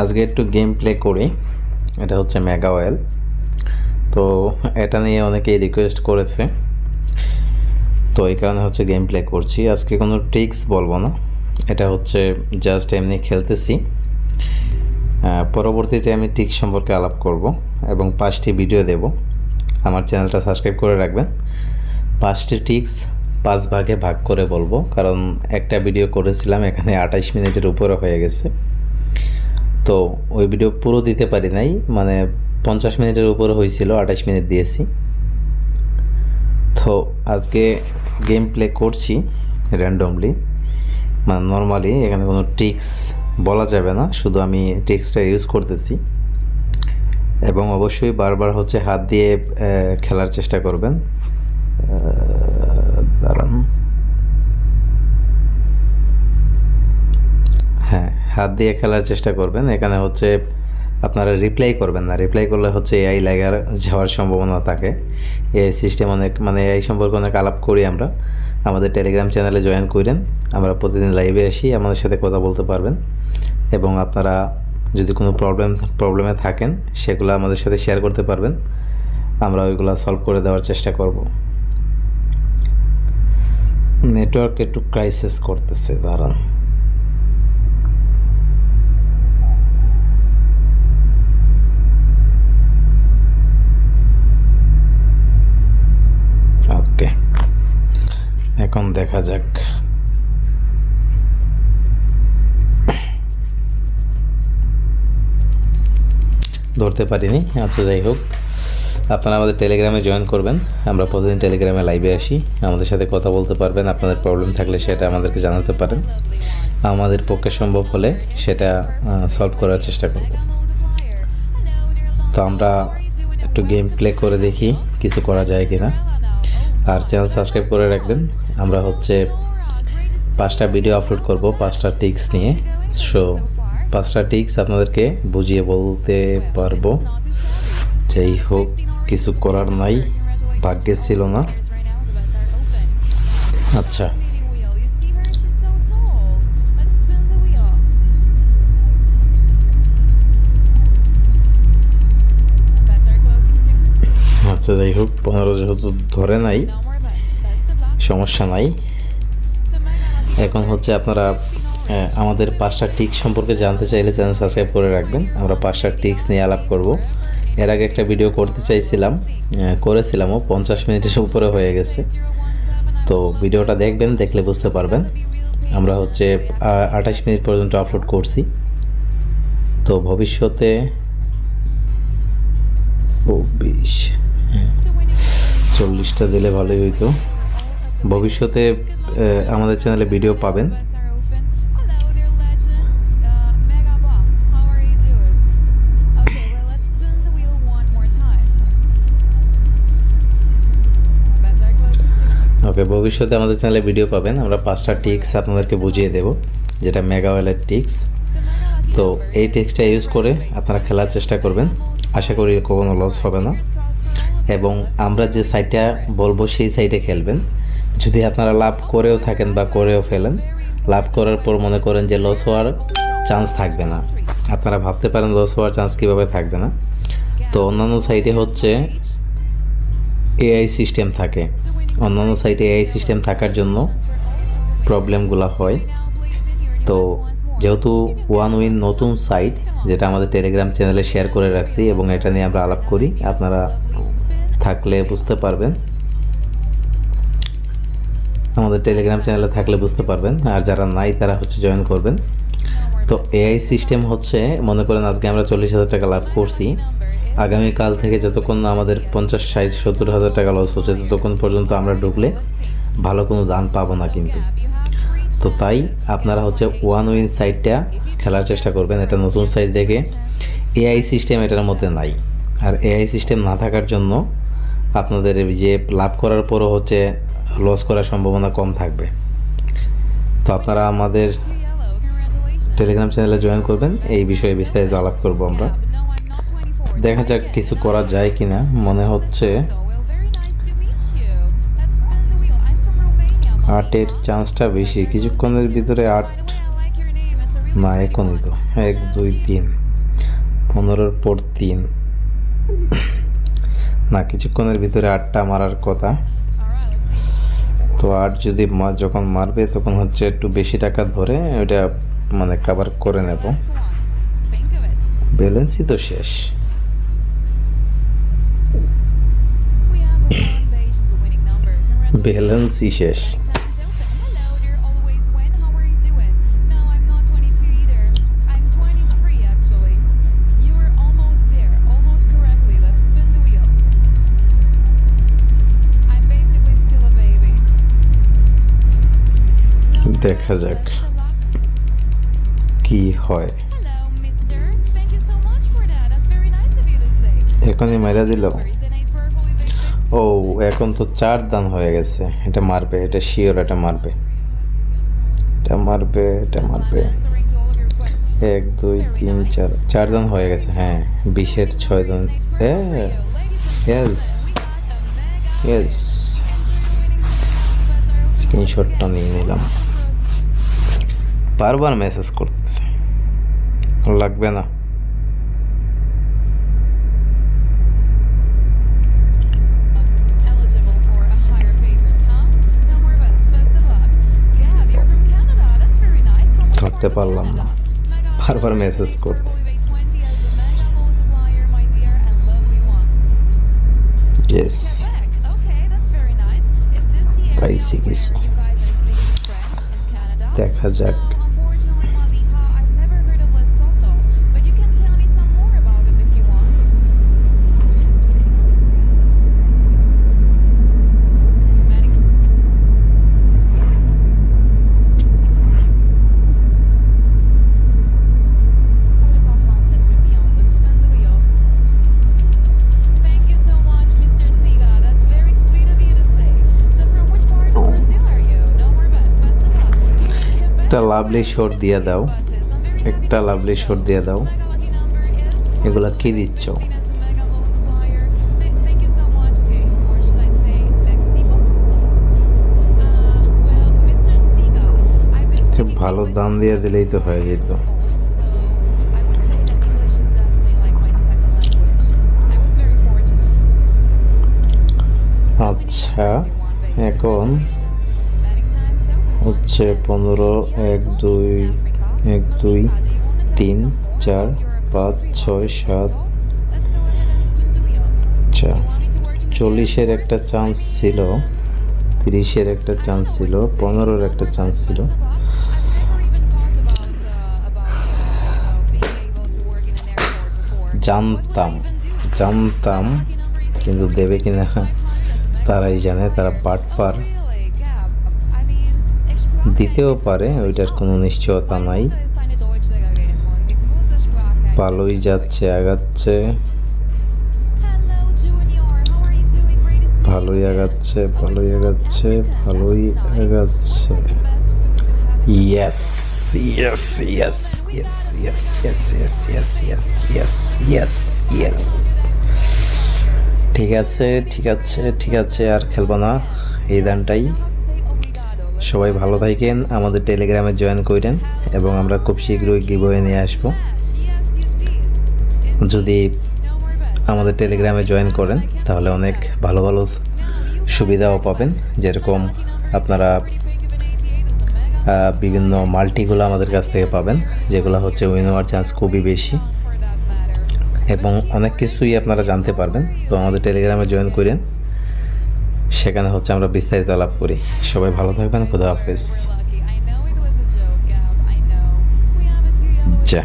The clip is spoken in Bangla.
আজকে একটু গেম প্লে করি। এটা হচ্ছে মেগা ওয়েল তো এটা নিয়ে অনেকেই রিকোয়েস্ট করেছে। তো এই কারণে হচ্ছে গেম প্লে করছি। আজকে কোনো ট্রিক্স বলব না। এটা হচ্ছে জাস্ট এমনি খেলতেছি। পরবর্তীতে আমি ট্রিক্স সম্পর্কে আলাপ করব এবং পাঁচটি ভিডিও দেব। আমার চ্যানেলটা সাবস্ক্রাইব করে রাখবেন। পাঁচটি ট্রিক্স পাঁচ ভাগে ভাগ করে বলব। কারণ একটা ভিডিও করেছিলাম, এখানে আঠাইশ মিনিটের উপরে হয়ে গেছে। তো ওই ভিডিও পুরো দিতে পারি নাই। মানে পঞ্চাশ মিনিটের উপরে হয়েছিল, আঠাশ মিনিট দিয়েছি। তো আজকে গেম প্লে করছি র্যান্ডমলি মানে নর্মালি এখানে কোনো ট্রিক্স বলা যাবে না, শুধু আমি ট্রিক্সটা ইউজ করতেছি। এবং অবশ্যই বারবার হচ্ছে হাত দিয়ে খেলার চেষ্টা করবেন। দাঁড়ান। হ্যাঁ। হাত দিয়ে খেলার চেষ্টা করবেন। এখানে হচ্ছে আপনারা রিপ্লাই করবেন না। রিপ্লাই করলে হচ্ছে এআই লাগার যাওয়ার সম্ভাবনা থাকে। এআই সিস্টেম অনেক মানে এআই সম্পর্কে অনেক আলাপ করি আমরা। আমাদের টেলিগ্রাম চ্যানেলে জয়েন করেন। আমরা প্রতিদিন লাইভে আসি, আমাদের সাথে কথা বলতে পারবেন। এবং আপনারা যদি কোনো প্রবলেম প্রবলেমে থাকেন, সেগুলো আমাদের সাথে শেয়ার করতে পারবেন। আমরা ওইগুলো সলভ করে দেওয়ার চেষ্টা করব। নেটওয়ার্ক একটু ক্রাইসিস করতেছে, দাঁড়ান ওকে এখন দেখা যাক। ধরতে পারিনি। আচ্ছা যাই হোক। আপনারা আমাদের টেলিগ্রামে জয়েন করবেন। আমরা প্রতিদিন টেলিগ্রামে লাইভে আসি। আমাদের সাথে কথা বলতে পারবেন। আপনাদের প্রবলেম থাকলে সেটা আমাদেরকে জানাতে পারেন। আমাদের পক্ষে সম্ভব হলে সেটা সলভ করার চেষ্টা করব। তো আমরা একটু গেম প্লে করে দেখি, কিছু করা যায় কিনা। আর চ্যানেল সাবস্ক্রাইব করে রাখবেন। আমরা হচ্ছে পাঁচটা ভিডিও আপলোড করব, পাঁচটা টিক্স নিয়ে। সো পাঁচটা টিক্স আপনাদেরকে বুঝিয়ে বলতে পারব। যাই হোক, কিছু করার নাই, ভাগ্যে ছিল না। আচ্ছা। আচ্ছা যাই হোক পনেরো যেহেতু ধরে নাই, সমস্যা নাই। এখন হচ্ছে আপনারা আমাদের পাঁচটা টিক্স সম্পর্কে জানতে চাইলে চ্যানেল সাবস্ক্রাইব করে রাখবেন। আমরা পাঁচটা টিক্স নিয়ে আলাপ করব। এর আগে একটা ভিডিও করতে চাইছিলাম করেছিলামও, পঞ্চাশ মিনিটের উপরে হয়ে গেছে। তো ভিডিওটা দেখবেন, দেখলে বুঝতে পারবেন। আমরা হচ্ছে আঠাশ মিনিট পর্যন্ত আপলোড করছি। তো ভবিষ্যতে ও বিশ হ্যাঁ চল্লিশটা দিলে ভালোই হইতো। ভবিষ্যতে আমাদের চ্যানেলে ভিডিও পাবেন। ওকে ভবিষ্যতে আমাদের চ্যানেলে ভিডিও পাবেন। আমরা পাঁচটা টিক্স আপনাদেরকে বুঝিয়ে দেব, যেটা মেগা ওয়েলের টিক্স। তো এই টিক্সটা ইউজ করে আপনারা খেলার চেষ্টা করবেন। আশা করি কখনো লস হবে না। এবং আমরা যে সাইটটা বলব সেই সাইটে খেলবেন। যদি আপনারা লাভ করেও থাকেন বা করেও ফেলেন, লাভ করার পর মনে করেন যে লস হওয়ার চান্স থাকবে না। আপনারা ভাবতে পারেন লস হওয়ার চান্স কীভাবে থাকবে না। তো অন্যান্য সাইটে হচ্ছে এআই সিস্টেম থাকে। অন্যান্য সাইটে এআই সিস্টেম থাকার জন্য প্রবলেমগুলো হয়। তো যেহেতু ওয়ান উইন নতুন সাইট যেটা আমাদের টেলিগ্রাম চ্যানেলে শেয়ার করে রাখছি এবং এটা নিয়ে আমরা আলাপ করি, আপনারা থাকলে বুঝতে পারবেন। আমাদের টেলিগ্রাম চ্যানেলে থাকলে বুঝতে পারবেন। আর যারা নাই, তারা হচ্ছে জয়েন করবেন। তো এআই সিস্টেম হচ্ছে, মনে করেন আজকে আমরা চল্লিশ হাজার টাকা লাভ করছি। আগামীকাল থেকে যতক্ষণ আমাদের পঞ্চাশ, ষাট, সত্তর হাজার টাকা লস হচ্ছে, ততক্ষণ পর্যন্ত আমরা ঢুকলে ভালো কোনো দান পাবো না কিন্তু। তো তাই আপনারা হচ্ছে ওয়ান উইন সাইটটা খেলার চেষ্টা করবেন। এটা নতুন সাইট দেখে। এআই সিস্টেম এটার মধ্যে নাই। আর এআই সিস্টেম না থাকার জন্য আপনাদের যে লাভ করার পরও হচ্ছে লস করার সম্ভাবনা কম থাকবে। তো আপনারা আমাদের টেলিগ্রাম চ্যানেলে জয়েন করবেন, এই বিষয়ে বিস্তারিত আলাপ করব আমরা। দেখা যাক কিছু করা যায় কিনা। মনে হচ্ছে আটের চান্সটা বেশি। কিছুক্ষণের ভিতরে আট না, এখনই তো। এক, দুই, তিন। পনেরোর পর তিন। না কিছুক্ষণের ভিতরে আটটা মারার কথা। তো আট যদি মা যখন মারবে তখন হচ্ছে একটু বেশি টাকা ধরে ওইটা মানে কাভার করে নেব। ব্যালেন্সই তো শেষ। ব্যালেন্সই শেষ। Of you to say. এখনই মাইরা দিল. ও, এখন তো চার দান হয়ে গেছে এটা মারবে, এটা শিওর এটা মারবে এটা মারবে এটা মারবে. এক, দুই, তিন, চার চার দান হয়ে গেছে হ্যাঁ বিশের ছয় দান হ্যাঁ স্ক্রিনশটটা নিয়ে নিলাম বারবার মেসেজ করতেছে। লাগবে না। ধরতে পারলাম না বারবার মেসেজ করতেছে দেখা যাক। লাভলি শট দিয়ে দাও। একটা লাভলি শট দিয়ে দাও। এগুলা কি দিচ্ছ? ভালো দাম দিয়ে দিলেই তো হয়ে যেত। আচ্ছা এখন হচ্ছে পনেরো, এক, দুই এক, দুই, তিন, চার, পাঁচ, ছয়, সাত, চার। চল্লিশের একটা চান্স ছিল, তিরিশের একটা চান্স ছিল, পনেরোর একটা চান্স ছিল। জানতাম জানতাম, কিন্তু দেবে কিনা, তারাই জানে, তারা পাট পার দিতেও পারে ওইটার কোনো নিশ্চয়তা নাই পালই যাচ্ছে আগাচ্ছে ভালোই আগাচ্ছে ভালোই আগাচ্ছে ভালোই আগাচ্ছে ইয়েস ইয়েস ইয়েস ঠিক আছে ঠিক আছে ঠিক আছে আর খেলব না এই দানটাই সবাই ভালো থাকেন, আমাদের টেলিগ্রামে জয়েন করেন এবং আমরা খুব শীঘ্রই গিভওয়ে নিয়ে আসব. যদি. আমাদের টেলিগ্রামে জয়েন করেন, তাহলে অনেক ভালো ভালো সুবিধাও পাবেন যেরকম আপনারা বিভিন্ন মাল্টিগুলো আমাদের কাছ থেকে পাবেন, যেগুলো হচ্ছে উইন হওয়ার চান্স খুবই বেশি এবং অনেক কিছুই আপনারা জানতে পারবেন তো আমাদের টেলিগ্রামে জয়েন করেন সেখানে হচ্ছে আমরা বিস্তারিত আলাপ করি। সবাই ভালো থাকবেন খুদা হাফেজ। যা।